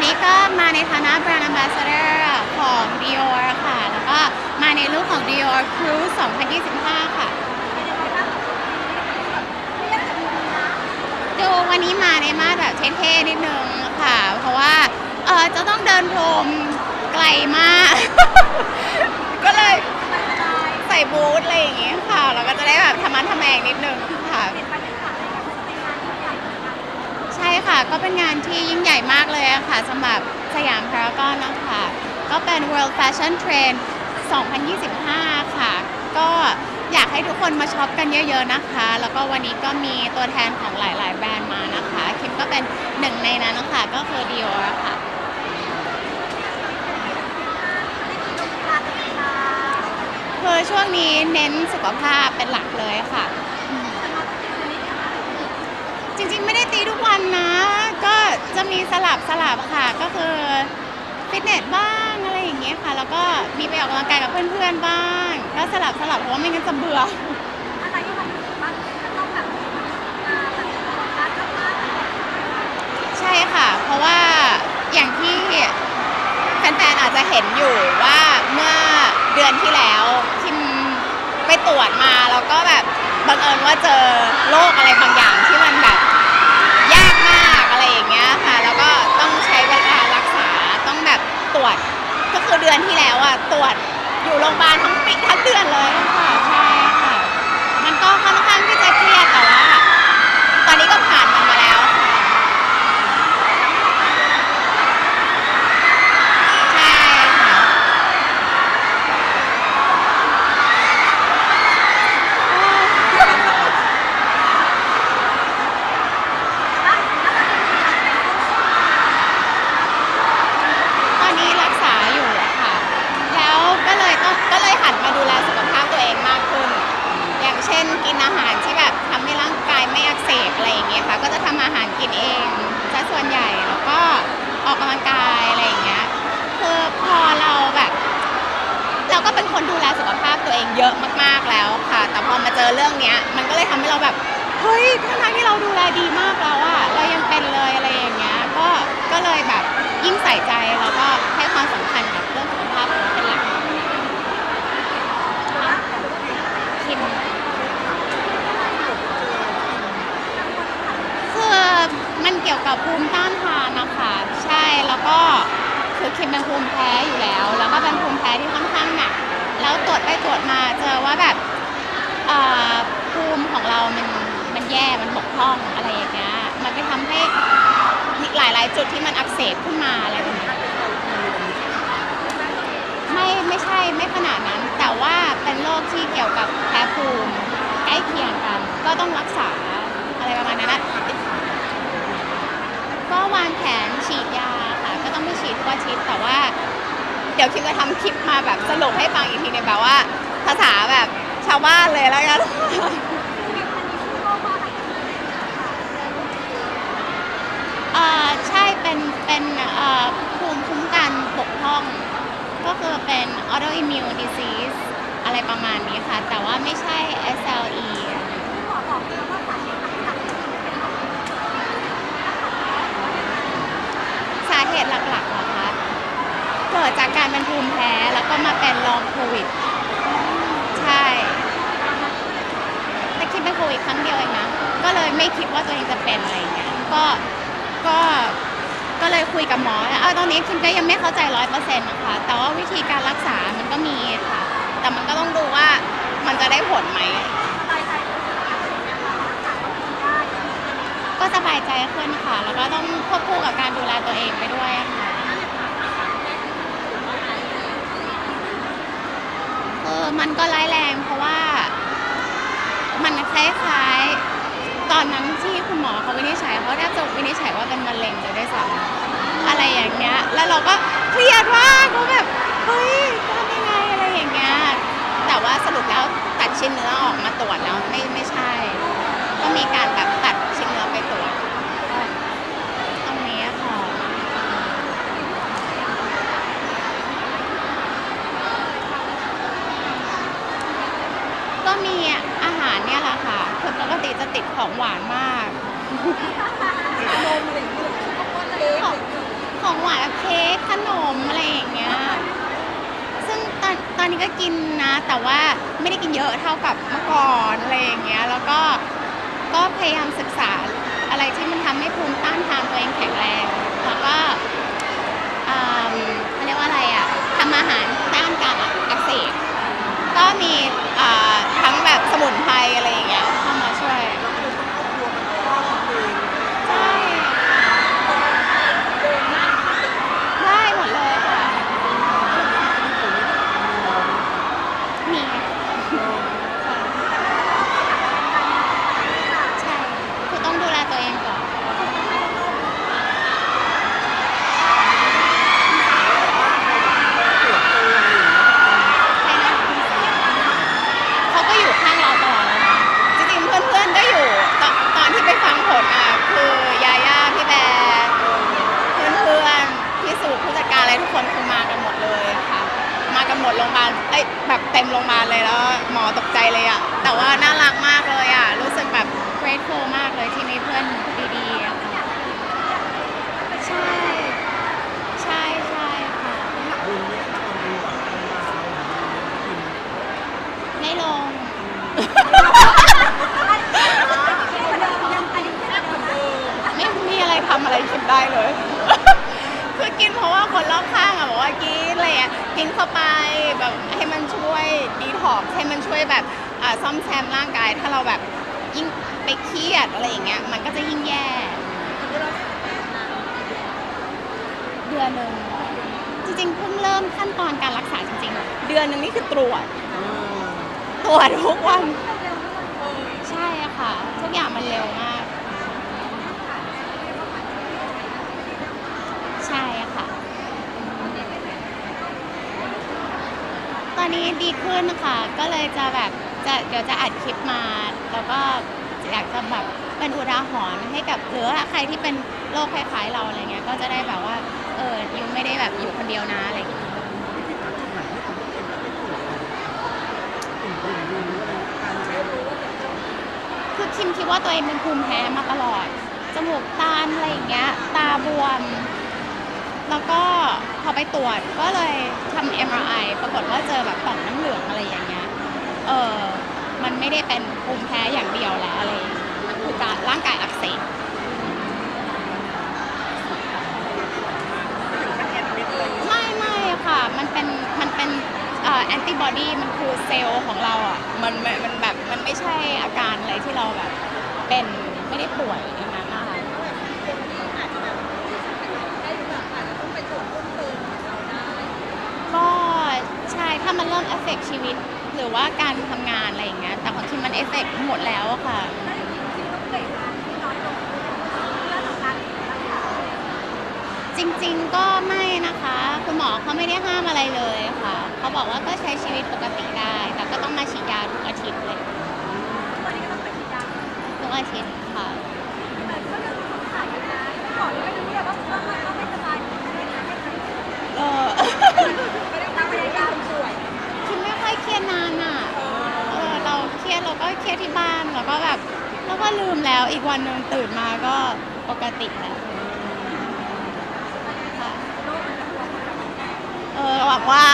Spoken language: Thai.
วันนี้ก็มาในฐานะ Brand Ambassador ของ Dior ค่ะ แล้วก็มาในรูปของ Dior Cruise 2025 ค่ะ ดูวันนี้มาในมาสแบบเท่ๆนิดนึงค่ะ เพราะว่าเออจะต้องเดินพรมไกลมาก ก็เลยใส่บูทอะไรอย่างเงี้ยค่ะแล้วก็จะได้แบบทำมันทำแมงนิดนึงค่ะใช่ ค่ะ ก็เป็นงานที่ยิ่งใหญ่มากเลยอะค่ะสำหรับสยามพารากอนนะคะก็เป็น World Fashion Trend 2025 ค่ะ ก็อยากให้ทุกคนมาช็อปกันเยอะ ๆนะคะ แล้วก็วันนี้ก็มีตัวแทนของหลาย ๆ แบรนด์มานะคะ คิมก็เป็นหนึ่งในนั้นนะคะ ก็คือ Dior ค่ะ คือช่วงนี้เน้นสุขภาพเป็นหลักเลยค่ะ จริงๆไม่ได้ตีทุกวันนะ ก็จะมีสลับสลับค่ะ ก็คือฟิตเนสบ้างอะไรอย่างเงี้ยค่ะ แล้วก็มีไปออกกำลังกายกับเพื่อนๆบ้าง ก็สลับสลับเพราะว่าไม่งั้นจะเบื่อใช่ค่ะ เพราะว่าอย่างที่แฟนๆอาจจะเห็นอยู่ว่าเมื่อเดือนที่แล้วคิมไปตรวจมาแล้วก็แบบบังเอิญว่าเจอโรคอะไรบางอย่างที่มันแบบยากมากอะไรอย่างเงี้ยค่ะ แล้วก็ต้องใช้เวลารักษาต้องแบบตรวจ ก็คือเดือนที่แล้วอะตรวจอยู่โรงพยาบาลทั้งปีทั้งเดือนเลยค่ะใช่ค่ะ มันก็ค่อนข้างที่จะเครียดแต่ว่า ตอนนี้ก็ผ่านมันมาแล้วค่ะ ใช่ค่ะ ตอนนี้รักษาอยู่อะค่ะ แล้วก็เลยต้องก็เลยหันมาดูแลสุขภาพตัวเองมากขึ้น อย่างเช่นกินอาหารที่แบบทำให้ร่างกายไม่อักเสบอะไรอย่างเงี้ยค่ะ ก็จะทำอาหารกิ นเองซะส่วนใหญ่แล้วก็ออกกำลังกายอะไรอย่างเงี้ยคือพอเราแบบ เราก็เป็นคนดูแลสุขภาพตัวเองเยอะมากๆแล้วค่ะ แต่พอมาเจอเรื่องเนี้ย มันก็เลยทำให้เราแบบเฮ้ยทั้งๆที่เราดูแลดีมากแล้วอะเรายังเป็นเลยอะไรอย่างเงี้ยก็ก็เลยแบบยิ่งใส่ใจแล้วก็ให้ความสำคัญกับเรื่องสุขภาพของเราเป็นหลักคิมคือมันเกี่ยวกับภูมิต้านทานนะคะใช่แล้วก็คือคิมเป็นภูมิแพ้อยู่แล้ว แล้วก็เป็นภูมิแพ้ที่ค่อนข้างหนักแล้วตรวจไปตรวจมาเจอว่าแบบภูมิของเรามันมันแย่มันบกพร่องอะไรอย่างเงี้ยมันไปทำให้มีหลายๆ จุดที่มันอักเสบขึ้นมาอะไรแบบนี้ไม่ไม่ใช่ไม่ขนาดนั้น แต่ว่าเป็นโรคที่เกี่ยวกับแพ้ภูมิใกล้เคียงกัน ก็ต้องรักษาอะไรประมาณนั้นนะ ก็วางแผนฉีดยาค่ะ ก็ต้องไปฉีดทุกอาทิตย์แต่ว่า เดี๋ยวคิมจะทำคลิปมาแบบสรุปให้ฟังอีกทีหนึงแบบว่า ภาษาแบบชาวบ้านเลยแล้วกัน เอ่อใช่เป็นเป็นเอ่อภูมิคุ้มกันบกพร่อง ก็คือเป็น autoimmune disease อะไรประมาณนี้ค่ะ แต่ว่าไม่ใช่ SLE สาเห ตุหลักๆเหรอคะ เกิดจากการเป็นภูมิแพ้แล้วก็มาเป็นลองโควิด ใช่ แต่คิดเป็นโควิดครั้งเดียวเองนะ ก็เลยไม่คิดว่าตัวเองจะเป็นอะไรอย่างเงี้ย ก็ ก็ ก็เลยคุยกับหมอเออตอนนี้คิมก็ยังไม่เข้าใจร้อยเปอร์เซ็นต์นะคะ แต่ว่าวิธีการรักษามันก็มีค่ะ แต่มันก็ต้องดูว่ามันจะได้ผลไหม ก็ส บายใจขึ้นค่ะ แล้วก็ต้องควบคู่กับการดูแลตัวเองไปด้วยค่ะเออมันก็ร้ายแรงเพราะว่า มันคล้ายๆ ตอนนั้นที่คุณหมอเขาวินิจฉัยเขาแทบจะวินิจฉัยว่าเป็นมะเร็งเลยด้วยซ้ำอะไรอย่างเงี้ย แล้วเราก็เครียดมากก็แบบเฮ้ยทำยังไงอะไรอย่างเงี้ย แต่ว่าสรุปแล้วตัดชิ้นเนื้อออกมาตรวจแล้วไม่ไม่ใช่ ก็มีการแบบ ติดของหวานมาก นมหรือเปล่กของหวานเค้กขนมอะไรอย่างเงี้ย ซึ่งตอนตอนนี้ก็กินนะ แต่ว่าไม่ได้กินเยอะเท่ากับเมื่อก่อนอะไรอย่างเงี้ย แล้วก็ก็พยายามศึกษาอะไรที่มันทำให้ภูมิต้านทานตัวเองแข็งแรง แล้วก็เอ่าเรียกว่าอะไรอะทำอาหารต้านการอักเสบ ก็มี โรงพยาบาลเอ้ยแบบเต็มโรงพยาบาลเลยแล้วหมอตกใจเลยอะแต่ว่าน่ารักมากเลยอะรู้สึกแบบ grateful มากเลยที่มีเพื่อนดีๆอะค่ะใช่ ใช่ใช่ค่ะ ไม่ลง ไม่มีอะไรทำอะไรกินได้เลยคือ กินเพราะว่าคนรอบข้างอะบอกว่ากินอะไรอะกินเข้าไปแบบให้มันช่วยดีท็อกซ์ให้มันช่วยแบบอ่าซ่อมแซมร่างกาย ถ้าเราแบบยิ่งไปเครียดอะไรอย่างเงี้ยมันก็จะยิ่งแย่เดือนหนึ่งจริงๆเพิ่งเริ่มขั้นตอนการรักษาจริงๆ เดือนหนึ่งนี่คือตรวจ ตรวจทุกวัน ใช่อะค่ะ ทุกอย่างมันเร็วมาก ใช่อะค่ะ ต อนนี้ดีขึ้นค่ะ ก็เลยจะแบบจะเดี๋ยวจะอัดคลิปมา แล้วก็อยากจะแบบเป็นอุทาหรณ์ให้กับหรือว่าใครที่เป็นโรคคล้ายๆเราอะไรเงี้ยก็จะได้แบบว่าเออยูไม่ได้แบบอยู่คนเดียวนะอะไรอย่างเงี้ยคือคิมคิดว่าตัวเองเป็นภูมิแพ้มาตลอด จมูกตานอะไรอย่างเงี้ย ตาบวม แล้วก็พอไปตรวจก็เลยทำ MRI ปรากฏว่าเจอแบบต่อมน้ำเหลืองอะไรอย่างเงี้ย เออมันไม่ได้เป็นภูมิแพ้อย่างเดียวแล้วอะไรคือการร่างกายอักเสบไม่ไม่ค่ะ มันเป็นมันเป็นแอนติบอดีมันคือเซลล์ของเราอะ มันมันมันแบบมันไม่ใช่อาการอะไรที่เราแบบเป็นไม่ได้ป่วยอย่างนั้นนะคะก็ใช่ ถ้ามันเริ่มเอฟเฟกชีวิต หรือว่าการทำงานอะไรอย่างเงี้ยแต่ของคิมมันเอฟเฟกหมดแล้วอะค่ะ จริงๆก็ไม่นะคะ คุณหมอเขาไม่ได้ห้ามอะไรเลยค่ะ เขาบอกว่าก็ใช้ชีวิตปกติได้ แต่ก็ต้องมาฉีดยาทุกอาทิตย์เลยทุกอาทิตย์ค่ะเออ คิดไม่ค่อยเครียดนานอะ เออ เรา เครียดเราก็เครียดที่บ้านแล้วก็แบบแล้วก็ลืมแล้วอีกวันหนึ่งตื่นมาก็ปกติแล้วค่ะเออหวังว่า